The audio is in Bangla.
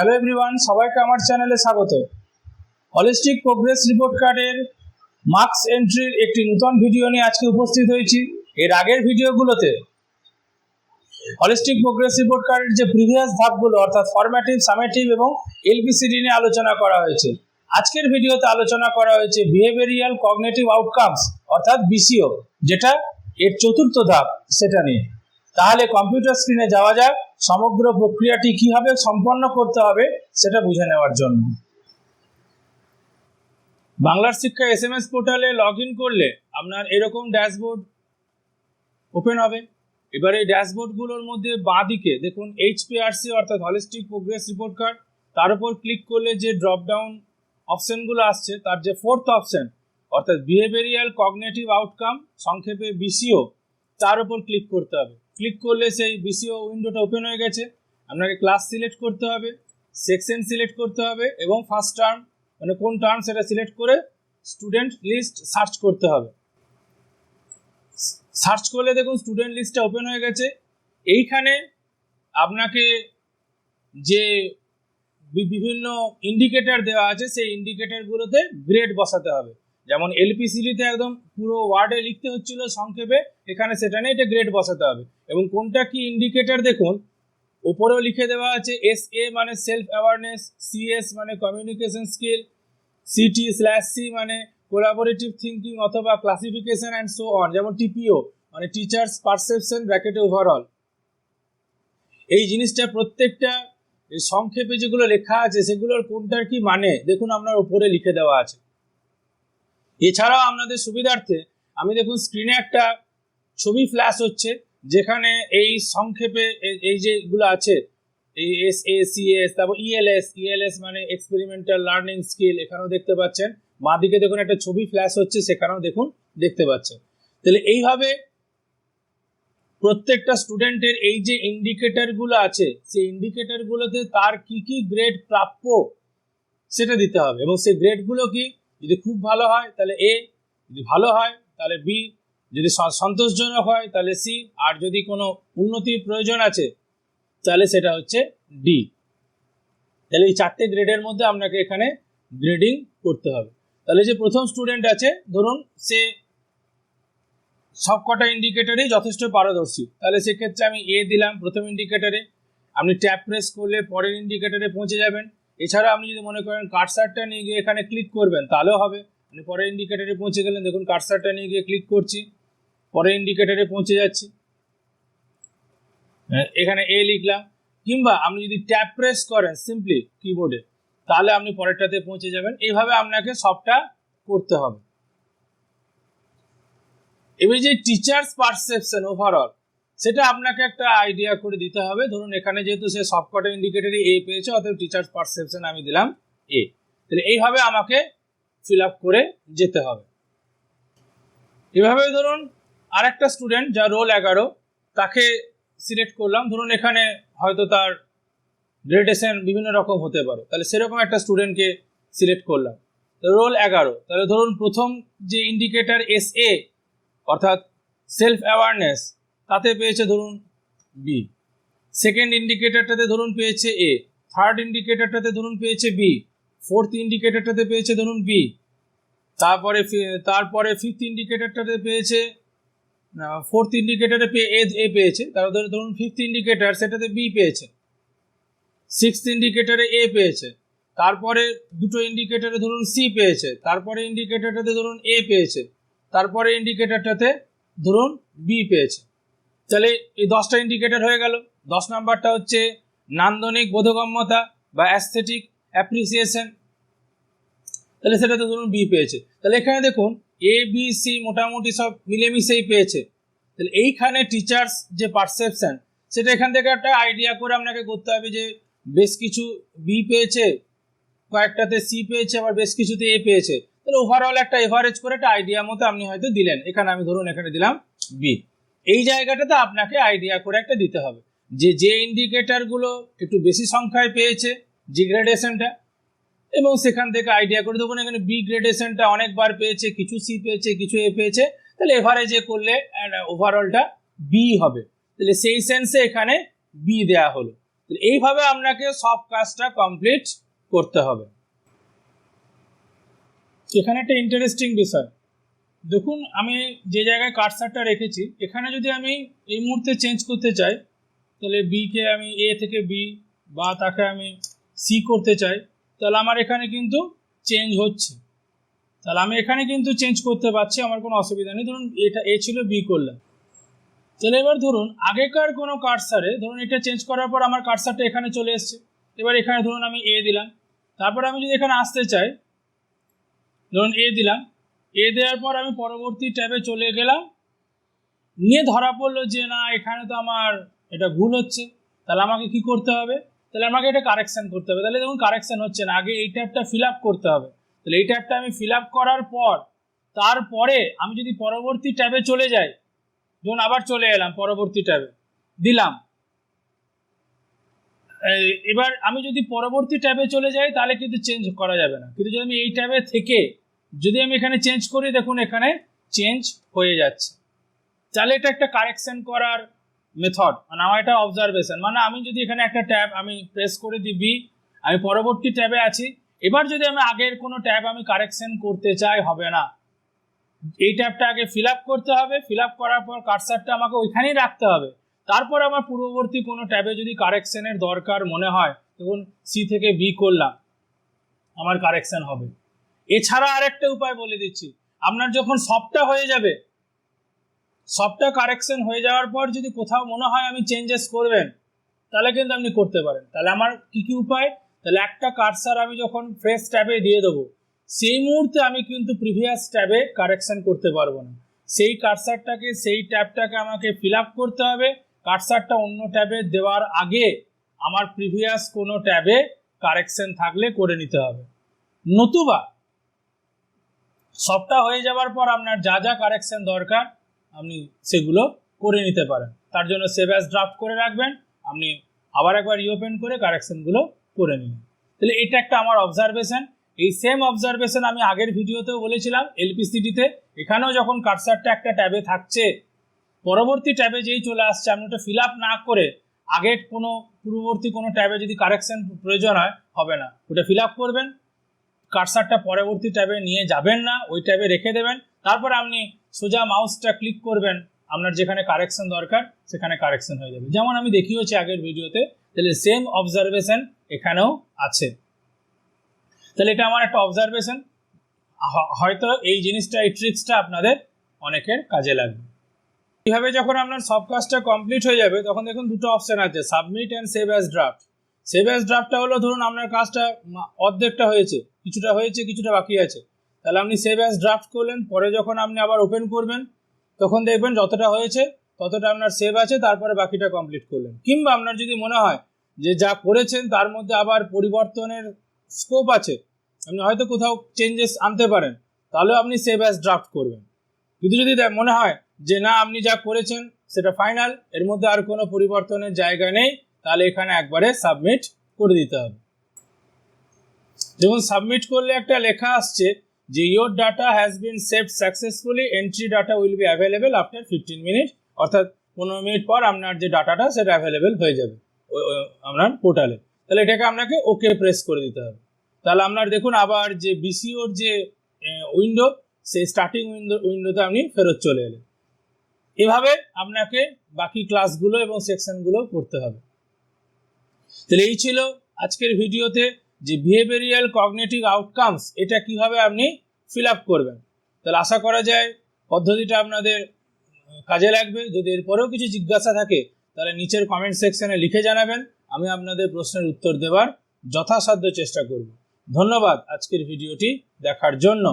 হ্যালো এভরিওয়ান, সবাইকে আমার চ্যানেলে স্বাগত। হলিস্টিক প্রোগ্রেস রিপোর্ট কার্ডের মার্কস এন্ট্রির একটি নতুন ভিডিও নিয়ে আজকে উপস্থিত হয়েছি। এর আগের ভিডিওগুলোতে হলিস্টিক প্রোগ্রেস রিপোর্ট কার্ডের যে প্রিভিয়াস ধাপগুলো অর্থাৎ ফরম্যাটিভ সামেটিভ এবং এলবিসিডি নিয়ে আলোচনা করা হয়েছে। আজকের ভিডিওতে আলোচনা করা হয়েছে বিহেভিয়ারিয়াল কগনেটিভ আউটকামস অর্থাৎ বিসিও যেটা এর চতুর্থ ধাপ, সেটা নিয়ে। তাহলে কম্পিউটার স্ক্রিনে যাওয়া যাক। সমগ্র প্রক্রিয়াটি কীভাবে সম্পন্ন করতে হবে সেটা বুঝে নেওয়ার জন্য। বাংলার শিক্ষা এস এম এস পোর্টালে লগ ইন করলে আপনার এরকম ড্যাশবোর্ড ওপেন হবে। এবার এই ড্যাশবোর্ডগুলোর মধ্যে বাঁ দিকে দেখুন এইচপিআরসি অর্থাৎ হলিস্টিক প্রোগ্রেস রিপোর্ট কার্ড তার উপর ক্লিক করলে যে ড্রপ ডাউন অপশনগুলো আসছে, তার যে ফোর্থ অপশন অর্থাৎ বিহেভিয়ারিয়াল কগনেটিভ আউটকাম সংক্ষেপে বিসিও তার উপর ক্লিক করতে হবে। ক্লিক করলে সেই বিসিও উইন্ডোটা ওপেন হয়ে গেছে। আপনাকে ক্লাস সিলেক্ট করতে হবে সেকশন সিলেক্ট করতে হবে এবং ফার্স্ট টার্ম মানে কোন টার্ম সেটা সিলেক্ট করে স্টুডেন্ট লিস্ট সার্চ করতে হবে। সার্চ করলে দেখুন স্টুডেন্ট লিস্টটা ওপেন হয়ে গেছে। এইখানে আপনাকে যে বিভিন্ন ইন্ডিকেটর দেওয়া আছে, সেই ইন্ডিকেটরগুলোতে গ্রেড বসাতে হবে। যেমন এলপিসিডিতে একদম পুরো ওয়ার্ডে লিখতে হচ্ছিল সংক্ষেপে, এখানে সেটা নেই, এটা গ্রেড বসাতে হবে। এবং কোনটা কি ইন্ডিকেটর দেখুন উপরেও লিখে দেওয়া আছে এস এ মানে সেলফ অ্যাওয়ারনেস সিএস মানে communication skill CT slash C মানে কোলাবোরেটিভ থিঙ্কিং অথবা ক্লাসিফিকেশন অ্যান্ড সো অন যেমন টিপিও মানে টিচার্স পারসেপশন ব্র্যাকেটে ওভারঅল এই জিনিসটা প্রত্যেকটা সংক্ষেপে যেগুলো লেখা আছে, সেগুলোর কোনটার কি মানে দেখুন আপনার ওপরে লিখে দেওয়া আছে। এছাড়াও আপনাদের সুবিধার্থে আমি দেখুন স্ক্রিনে একটা ছবি ফ্ল্যাশ হচ্ছে, যেখানে এই সংক্ষেপে এই- যেগুলো আছে, এই এস এ সি এস তারপর ইএলএস ইএলএস মানে এক্সপেরিমেন্টাল লার্নিং স্কিল এখানেও দেখতে পাচ্ছেন। বাঁদিকে দেখুন একটা ছবি ফ্ল্যাশ হচ্ছে, সেখানেও দেখুন, দেখতে পাচ্ছেন। তাহলে এইভাবে প্রত্যেকটা স্টুডেন্টের এই যে ইন্ডিকেটরগুলো আছে, সেই ইন্ডিকেটরগুলোতে তার কি কি গ্রেড প্রাপ্য সেটা দিতে হবে। এবং সেই গ্রেডগুলো কি যদি খুব ভালো হয়, তাহলে এ যদি ভালো হয়, তাহলে বি যদি সন্তোষজনক হয়, তাহলে সি আর যদি কোনো উন্নতির প্রয়োজন আছে, তাহলে সেটা হচ্ছে ডি তাহলে এই চারটে গ্রেডের মধ্যে আপনাকে এখানে গ্রেডিং করতে হবে। তাহলে যে প্রথম স্টুডেন্ট আছে, ধরুন সে সবকটা ইন্ডিকেটরেই যথেষ্ট পারদর্শী। তাহলে সেক্ষেত্রে আমি এ দিলাম প্রথম ইন্ডিকেটারে আপনি ট্যাপ প্রেস করলে পরের ইন্ডিকেটরে পৌঁছে যাবেন। এছাড়া আপনি যদি মনে করেন কার্সারটা নিয়ে গিয়ে এখানে ক্লিক করবেন তাহলেও হবে। মানে পরের ইন্ডিকেটরে পৌঁছে গেলেন দেখুন কার্সারটা নিয়ে গিয়ে ক্লিক করছি। পরের ইন্ডিকেটরে পৌঁছে যাচ্ছি। হ্যাঁ, এখানে এ লিখলাম। কিংবা আপনি যদি ট্যাপ প্রেস করেন সিম্পলি কিবোর্ডে তাহলে আপনি পরেরটাতে পৌঁছে যাবেন। এইভাবে আপনাকে সবটা করতে হবে। এবার যে টিচার্স পারসেপশন ওভারঅল সেটা আপনাকে একটা আইডিয়া করে দিতে হবে। ধরুন, এখানে যেহেতু সে সবকটা ইন্ডিকেটরে এ পেয়েছে, অতএব টিচার্স পারসেপশন আমি দিলাম এ তাহলে এইভাবে আমাকে ফিল আপ করে যেতে হবে। এভাবে ধরুন, আরেকটা স্টুডেন্ট যা রোল এগারো, তাকে সিলেক্ট করলাম। ধরুন, এখানে হয়তো তার গ্রেডেশন বিভিন্ন রকম হতে পারে। তাহলে সেরকম একটা স্টুডেন্টকে সিলেক্ট করলাম। রোল এগারো। তাহলে ধরুন, প্রথম যে ইন্ডিকেটার এস এ অর্থাৎ সেলফ অ্যাওয়ারনেস তাতে পেয়েছে ধরুন বি সেকেন্ড ইন্ডিকেটারটাতে ধরুন পেয়েছে এ থার্ড ইন্ডিকেটারটাতে ধরুন পেয়েছে বি ফোর্থ ইন্ডিকেটারটাতে পেয়েছে ধরুন বি তারপরে তারপরে ফিফথ ইন্ডিকেটারটাতে পেয়েছে ফোর্থ ইন্ডিকেটারে পেয়ে এ এ পেয়েছে। তারপরে ধরুন ফিফথ ইন্ডিকেটার সেটাতে বি পেয়েছে। সিক্সথ ইন্ডিকেটারে এ পেয়েছে। তারপরে দুটো ইন্ডিকেটারে ধরুন সি পেয়েছে। তারপরে ইন্ডিকেটারটাতে ধরুন এ পেয়েছে। তারপরে ইন্ডিকেটারটাতে ধরুন বি পেয়েছে। তাহলে এই দশটা ইন্ডিকেটর হয়ে গেল। দশ নাম্বারটা হচ্ছে নান্দনিক বোধগম্যতা বা অ্যাস্থেটিক অ্যাপ্রিসিয়েশন তাহলে সেটাতে ধরুন বি পেয়েছে। তাহলে এখানে দেখুন এ বি সি মোটামুটি সব মিলেমিশেই পেয়েছে। তাহলে এইখানে টিচার্স যে পারসেপশন সেটা এখান থেকে একটা আইডিয়া করে আপনাকে করতে হবে যে বেশ কিছু বি পেয়েছে, কয়েকটাতে সি পেয়েছে, আবার বেশ কিছুতে এ পেয়েছে। তাহলে ওভারঅল একটা এভারেজ করে একটা আইডিয়া মতো আপনি হয়তো দিলেন। এখানে আমি ধরুন এখানে দিলাম বি এই জায়গাটাতে আপনাকে আইডিয়া করে একটা দিতে হবে। যে যে ইন্ডিকেটরগুলো একটু বেশি সংখ্যায় পেয়েছে যে গ্রেডেশনটা এবং সেখান থেকে আইডিয়া করে দেখুন এখানে বি গ্রেডেশনটা অনেকবার পেয়েছে, কিছু সি পেয়েছে, কিছু এ পেয়েছে, তাহলে এভারেজে করলে ওভারঅলটা বি হবে। তাহলে সেই সেন্সে এখানে বি দেয়া হলো। এইভাবে আপনাকে সব কাজটা কমপ্লিট করতে হবে। এখানে একটা ইন্টারেস্টিং বিষয়। দেখুন, আমি যে জায়গায় কার্সারটা রেখেছি, এখানে যদি আমি এই মুহূর্তে চেঞ্জ করতে চাই, তাহলে বিকে আমি এ থেকে বি বা তাকে আমি সি করতে চাই, তাহলে আমার এখানে কিন্তু চেঞ্জ হচ্ছে। তাহলে আমি এখানে কিন্তু চেঞ্জ করতে পারছি, আমার কোনো অসুবিধা নেই। ধরুন, এটা এ ছিল বি করলাম। তাহলে এবার ধরুন, আগেকার কোনো কার্সারে ধরুন, এটা চেঞ্জ করার পর আমার কার্সারটা এখানে চলে এসছে। এবার এখানে ধরুন, আমি এ দিলাম। তারপর আমি যদি এখানে আসতে চাই, ধরুন এ দিলাম। এ দেওয়ার পর আমি পরবর্তী ট্যাবে চলে গেলাম। নিয়ে ধরা পড়ল যে, না, এখানে তো আমার এটা ভুল হচ্ছে। তাহলে আমাকে কি করতে হবে? তাহলে আমাকে এটা কারেকশন করতে হবে। তাহলে দেখুন কারেকশন হচ্ছে না। আগে এই ট্যাবটা ফিল আপ করতে হবে। তাহলে এই ট্যাবটা আমি ফিল আপ করার পর, তারপরে আমি যদি পরবর্তী ট্যাবে চলে যাই, ধরুন আবার চলে এলাম পরবর্তী ট্যাবে, দিলাম। এবার আমি যদি পরবর্তী ট্যাবে চলে যাই, তাহলে কিন্তু চেঞ্জ করা যাবে না। কিন্তু যদি আমি এই ট্যাবে থেকে যদি আমি এখানে চেঞ্জ করি, দেখুন এখানে চেঞ্জ হয়ে যাচ্ছে। তাহলে এটা একটা কারেকশন করার মেথড মানে আমার এটা অবজারভেশন মানে আমি যদি এখানে একটা ট্যাব আমি প্রেস করে দিই বি আমি পরবর্তী ট্যাবে আছি। এবার যদি আমি আগের কোনো ট্যাব আমি কারেকশন করতে চাই, হবে না। এই ট্যাবটা আগে ফিল আপ করতে হবে। ফিল আপ করার পর কার্সারটা আমাকে ওইখানেই রাখতে হবে। তারপর আমার পূর্ববর্তী কোনো ট্যাবে যদি কারেকশনের দরকার মনে হয় তখন সি থেকে বি করলাম, আমার কারেকশন হবে। এছাড়া আরেকটা উপায় বলে দিচ্ছি। আপনার যখন সবটা হয়ে যাবে, সবটা কারেকশন হয়ে যাওয়ার পর যদি কোথাও মনে হয় আমি চেঞ্জেস করবেন, তাহলে কিন্তু আপনি করতে পারেন। তাহলে আমার কি কি উপায়? তাহলে একটা কারসার আমি যখন ফ্রেশ ট্যাবে দিয়ে দেবো, সেই মুহূর্তে আমি কিন্তু প্রিভিয়াস ট্যাবে কারেকশন করতে পারব না। সেই কারসারটাকে সেই ট্যাবটাকে আমাকে ফিল আপ করতে হবে। কারসারটা অন্য ট্যাবে দেওয়ার আগে আমার প্রিভিয়াস কোনো ট্যাবে কারেকশন থাকলে করে নিতে হবে। নতুবা সবটা হয়ে যাওয়ার পর আপনার যা যা কারেকশন দরকার, আপনি সেগুলো করে নিতে পারেন। তার জন্য সেভ অ্যাজ ড্রাফট করে রাখবেন, আপনি আবার একবার রিওপেন করে কারেকশনগুলো করে নিন। তাহলে এটা একটা আমার অবজারভেশন এই সেম অবজারভেশন আমি আগের ভিডিওতেও বলেছিলাম এলপিসিডিতে এখানেও যখন কারসারটা একটা ট্যাবে থাকছে, পরবর্তী ট্যাবে যেই চলে আসছে, আপনি ওটা ফিল আপ না করে আগের কোনো পূর্ববর্তী কোনো ট্যাবে যদি কারেকশন প্রয়োজন হয়, হবে না। ওটা ফিল আপ করবেন কারসারটা পরবর্তী ট্যাবে নিয়ে যাবেন না, ওই ট্যাবে রেখে দেবেন। তারপর আপনি সোজা মাউসটা ক্লিক করবেন। আপনার যেখানে কারেকশন দরকার, সেখানে কারেকশন হয়ে যাবে। যেমন আমি দেখিয়েছি আগের ভিডিওতে, তাহলে সেম অবজারভেশন এখানেও আছে। তাহলে এটা আমার একটা অবজারভেশন হয়তো এই জিনিসটা, এই ট্রিক্সটা আপনাদের অনেকের কাজে লাগবে। এইভাবে যখন আপনার সব কাজটা কমপ্লিট হয়ে যাবে, তখন দেখুন দুটো অপশন আছে submit and save as draft save as ড্রাফটটা হলো, ধরুন আপনার কাজটা অর্ধেকটা হয়েছে, কিছুটা হয়েছে, কিছুটা বাকি আছে। তাহলে আপনি সেভ ড্রাফট করলেন, পরে যখন আপনি আবার ওপেন করবেন, তখন দেখবেন যতটা হয়েছে, ততটা আপনার সেভ আছে, তারপরে বাকিটা কমপ্লিট করলেন। কিংবা আপনার যদি মনে হয় যে যা করেছেন, তার মধ্যে আবার পরিবর্তনের স্কোপ আছে, আপনি হয়তো কোথাও চেঞ্জেস আনতে পারেন, তাহলেও আপনি সেভ অ্যাজ ড্রাফট করবেন। কিন্তু যদি মনে হয় যে না, আপনি যা করেছেন, সেটা ফাইনাল এর মধ্যে আর কোনো পরিবর্তনের জায়গা নেই তাহলে এখানে একবারে সাবমিট করে দিতে হবে। যেমন সাবমিট করলে একটা লেখা আসছে যে your data has been saved successfully entry data will be available after fifteen minute অর্থাৎ পনেরো মিনিট পর আপনার যে ডাটাটা সেটা অ্যাভেলেবেল হয়ে যাবে আপনার পোর্টালে তাহলে এটাকে আপনাকে ওকে প্রেস করে দিতে হবে। তাহলে আপনার দেখুন, আবার যে বিসিওর যে উইন্ডো সেই স্টার্টিং উইন্ডো উইন্ডোতে আপনি ফেরত চলে এলেন। এভাবে আপনাকে বাকি ক্লাসগুলো এবং সেকশনগুলো করতে হবে। তাহলে এই ছিল আজকের ভিডিওতে যে বিহেভিয়ারিয়াল কগনেটিভ আউটকামস এটা কীভাবে আপনি ফিল আপ করবেন। তাহলে আশা করা যায় পদ্ধতিটা আপনাদের কাজে লাগবে। যদি এরপরেও কিছু জিজ্ঞাসা থাকে, তাহলে নিচের কমেন্ট সেকশনে লিখে জানাবেন। আমি আপনাদের প্রশ্নের উত্তর দেওয়ার যথাসাধ্য চেষ্টা করব। ধন্যবাদ আজকের ভিডিওটি দেখার জন্য।